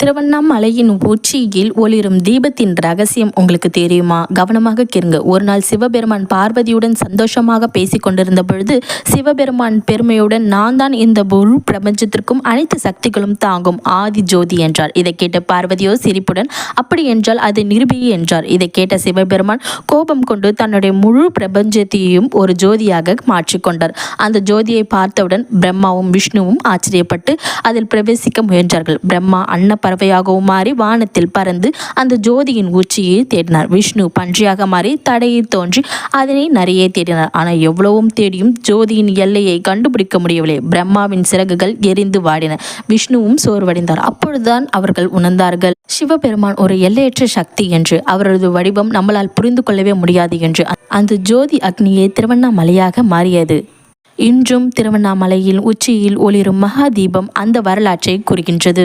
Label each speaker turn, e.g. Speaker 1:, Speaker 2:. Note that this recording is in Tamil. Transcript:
Speaker 1: திருவண்ணாமலையின் உச்சியில் ஒளிரும் தீபத்தின் ரகசியம் உங்களுக்கு தெரியுமா? கவனமாக கேருங்க ஒரு நாள் சிவபெருமான் பார்வதியுடன் சந்தோஷமாக பேசிக் கொண்டிருந்த பொழுது சிவபெருமான் பெருமையுடன் நான் தான் இந்த முழு பிரபஞ்சத்திற்கும் அனைத்து சக்திகளும் தாங்கும் ஆதி ஜோதி என்றார். இதை கேட்ட பார்வதியோ சிரிப்புடன் அப்படி என்றால் அது நிருபி என்றார். இதை கேட்ட சிவபெருமான் கோபம் கொண்டு தன்னுடைய முழு பிரபஞ்சத்தையும் ஒரு ஜோதியாக மாற்றிக்கொண்டார் அந்த ஜோதியை பார்த்தவுடன் பிரம்மாவும் விஷ்ணுவும் ஆச்சரியப்பட்டு அதில் பிரவேசிக்க முயன்றார்கள். பிரம்மா அன்னப்ப பறவையாகவும் மாறி வானத்தில் பறந்து அந்த ஜோதியின் உச்சியை தேடினார். விஷ்ணு பன்றியாக மாறி தடையில் தோன்றி அதனை நிறைய தேடினார். ஆனால் எவ்வளவும் தேடியும் ஜோதியின் எல்லையை கண்டுபிடிக்க முடியவில்லை. பிரம்மாவின் சிறகுகள் எரிந்து வாடின. விஷ்ணுவும் சோர்வடைந்தார். அப்பொழுதுதான் அவர்கள் உணர்ந்தார்கள். சிவபெருமான் ஒரு எல்லையற்ற சக்தி என்று அவரது வடிவம் நம்மளால் புரிந்து கொள்ளவே முடியாது என்று. அந்த ஜோதி அக்னியே திருவண்ணாமலையாக மாறியது. இன்றும் திருவண்ணாமலையில் உச்சியில் ஒளிரும் மகா தீபம் அந்த வரலாற்றை கூறுகின்றது.